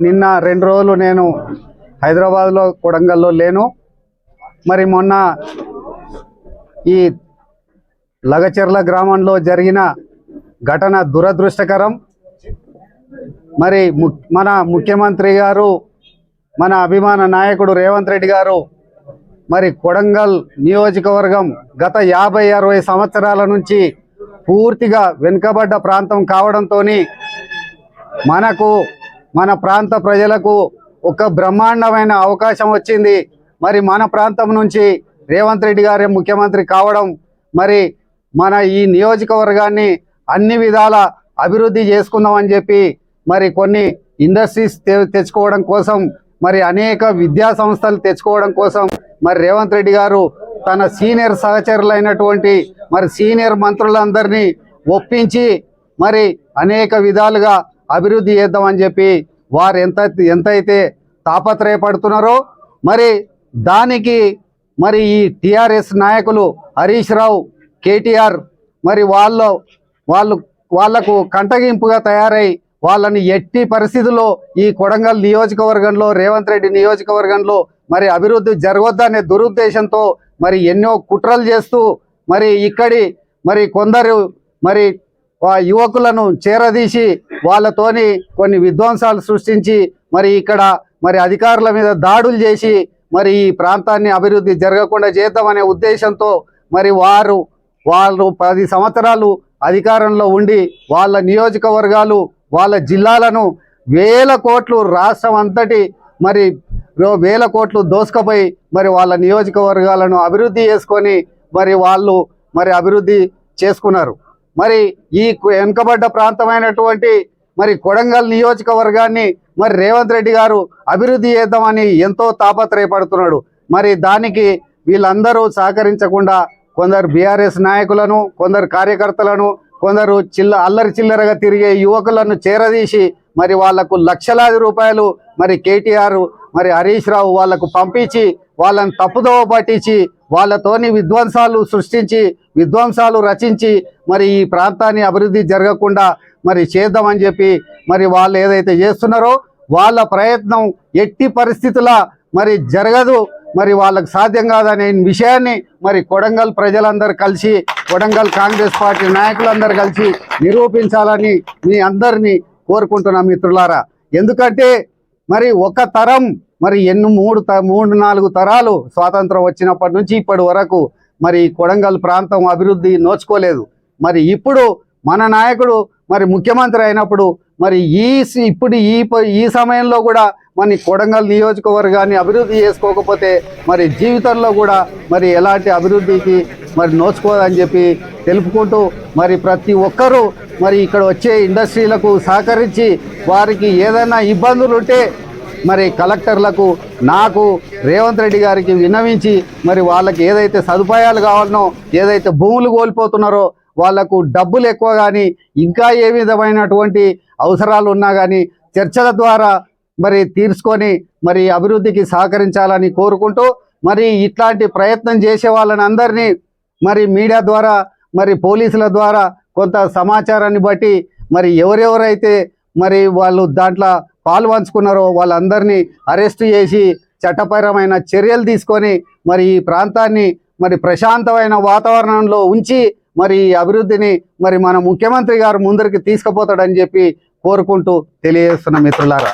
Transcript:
నిన్న రెండు రోజులు నేను హైదరాబాద్లో కొడంగల్లో లేను. మరి మొన్న ఈ లగచెర్ల గ్రామంలో జరిగిన ఘటన దురదృష్టకరం. మరి ము- మన ముఖ్యమంత్రి గారు మన అభిమాన నాయకుడు రేవంత్ రెడ్డి గారు మరి కొడంగల్ నియోజకవర్గం గత యాభై అరవై సంవత్సరాల నుంచి పూర్తిగా వెనుకబడ్డ ప్రాంతం కావడంతో మనకు మన ప్రాంత ప్రజలకు ఒక బ్రహ్మాండమైన అవకాశం వచ్చింది. మరి మన ప్రాంతం నుంచి రేవంత్ రెడ్డి గారే ముఖ్యమంత్రి కావడం మరి మన ఈ నియోజకవర్గాన్ని అన్ని విధాల అభివృద్ధి చేసుకుందామని చెప్పి మరి కొన్ని ఇండస్ట్రీస్ తె- తెచ్చుకోవడం కోసం మరి అనేక విద్యా సంస్థలు తెచ్చుకోవడం కోసం మరి రేవంత్ రెడ్డి గారు తన సీనియర్ సహచరులైనటువంటి మరి సీనియర్ మంత్రులందరినీ ఒప్పించి మరి అనేక విధాలుగా అభివృద్ధి చేద్దామని చెప్పి వారు ఎంత ఎంతైతే తాపత్రయపడుతున్నారో మరి దానికి మరి ఈ టిఆర్ఎస్ నాయకులు హరీష్ రావు కేటీఆర్ మరి వాళ్ళ వాళ్ళు వాళ్ళకు కంటగింపుగా తయారై వాళ్ళని ఎట్టి పరిస్థితుల్లో ఈ కొడంగల్ నియోజకవర్గంలో రేవంత్ రెడ్డి నియోజకవర్గంలో మరి అభివృద్ధి జరగొద్దనే దురుద్దేశంతో మరి ఎన్నో కుట్రలు చేస్తూ మరి ఇక్కడి మరి కొందరు మరి ఆ యువకులను చేరదీసి వాళ్ళతోని కొన్ని విధ్వంసాలు సృష్టించి మరి ఇక్కడ మరి అధికారుల మీద దాడులు చేసి మరి ఈ ప్రాంతాన్ని అభివృద్ధి జరగకుండా చేద్దామనే ఉద్దేశంతో మరి వారు వాళ్ళు పది సంవత్సరాలు అధికారంలో ఉండి వాళ్ళ నియోజకవర్గాలు వాళ్ళ జిల్లాలను వేల కోట్లు రాష్ట్రం అంతటి మరి వేల కోట్లు దోసుకపోయి మరి వాళ్ళ నియోజకవర్గాలను అభివృద్ధి చేసుకొని మరి వాళ్ళు మరి అభివృద్ధి చేసుకున్నారు. మరి ఈ వెనుకబడ్డ ప్రాంతమైనటువంటి మరి కొడంగల్ నియోజకవర్గాన్ని మరి రేవంత్ రెడ్డి గారు అభివృద్ధి చేద్దామని ఎంతో తాపత్రయపడుతున్నాడు. మరి దానికి వీళ్ళందరూ సహకరించకుండా కొందరు బీఆర్ఎస్ నాయకులను కొందరు కార్యకర్తలను కొందరు చిల్ల అల్లరి చిల్లరగా తిరిగే యువకులను చేరదీసి మరి వాళ్ళకు లక్షలాది రూపాయలు మరి కేటీఆర్ మరి హరీష్ రావు వాళ్ళకు పంపించి వాళ్ళని తప్పుదోవ పట్టించి వాళ్ళతోని విధ్వంసాలు సృష్టించి విధ్వంసాలు రచించి మరి ఈ ప్రాంతాన్ని అభివృద్ధి జరగకుండా మరి చేద్దామని చెప్పి మరి వాళ్ళు ఏదైతే చేస్తున్నారో వాళ్ళ ప్రయత్నం ఎట్టి పరిస్థితుల మరి జరగదు. మరి వాళ్ళకు సాధ్యం కాదనే విషయాన్ని మరి కొడంగల్ ప్రజలందరూ కలిసి కొడంగల్ కాంగ్రెస్ పార్టీ నాయకులందరూ కలిసి నిరూపించాలని మీ అందరినీ కోరుకుంటున్నా మిత్రులారా. ఎందుకంటే మరి ఒక తరం మరి ఎన్ని మూడు త మూడు నాలుగు తరాలు స్వాతంత్రం వచ్చినప్పటి నుంచి ఇప్పటి వరకు మరి కొడంగల్ ప్రాంతం అభివృద్ధి నోచుకోలేదు. మరి ఇప్పుడు మన నాయకుడు మరి ముఖ్యమంత్రి అయినప్పుడు మరి ఈ ఇప్పుడు ఈ ప- ఈ సమయంలో కూడా మరి కొడంగల్ నియోజకవర్గాన్ని అభివృద్ధి చేసుకోకపోతే మరి జీవితంలో కూడా మరి ఎలాంటి అభివృద్ధికి మరి నోచుకోదని చెప్పి తెలుపుకుంటూ మరి ప్రతి ఒక్కరూ మరి ఇక్కడ వచ్చే ఇండస్ట్రీలకు సహకరించి వారికి ఏదైనా ఇబ్బందులు ఉంటే మరి కలెక్టర్లకు నాకు రేవంత్ రెడ్డి గారికి విన్నవించి మరి వాళ్ళకి ఏదైతే సదుపాయాలు కావాలనో ఏదైతే భూములు కోల్పోతున్నారో వాళ్ళకు డబ్బులు ఎక్కువ కానీ ఇంకా ఏ విధమైనటువంటి అవసరాలు ఉన్నా కానీ చర్చల ద్వారా మరి తీర్చుకొని మరి అభివృద్ధికి సహకరించాలని కోరుకుంటూ మరి ఇట్లాంటి ప్రయత్నం చేసే వాళ్ళని అందరినీ మరి మీడియా ద్వారా మరి పోలీసుల ద్వారా కొంత సమాచారాన్ని బట్టి మరి ఎవరెవరైతే మరి వాళ్ళు దాంట్లో పాల్పంచుకున్నారో వాళ్ళందరినీ అరెస్ట్ చేసి చట్టపరమైన చర్యలు తీసుకొని మరి ఈ ప్రాంతాన్ని మరి ప్రశాంతమైన వాతావరణంలో ఉంచి మరి ఈ అభివృద్ధిని మరి మన ముఖ్యమంత్రి గారు ముందరికి తీసుకుపోతాడని చెప్పి కోరుకుంటూ తెలియజేస్తున్న మిత్రులారా.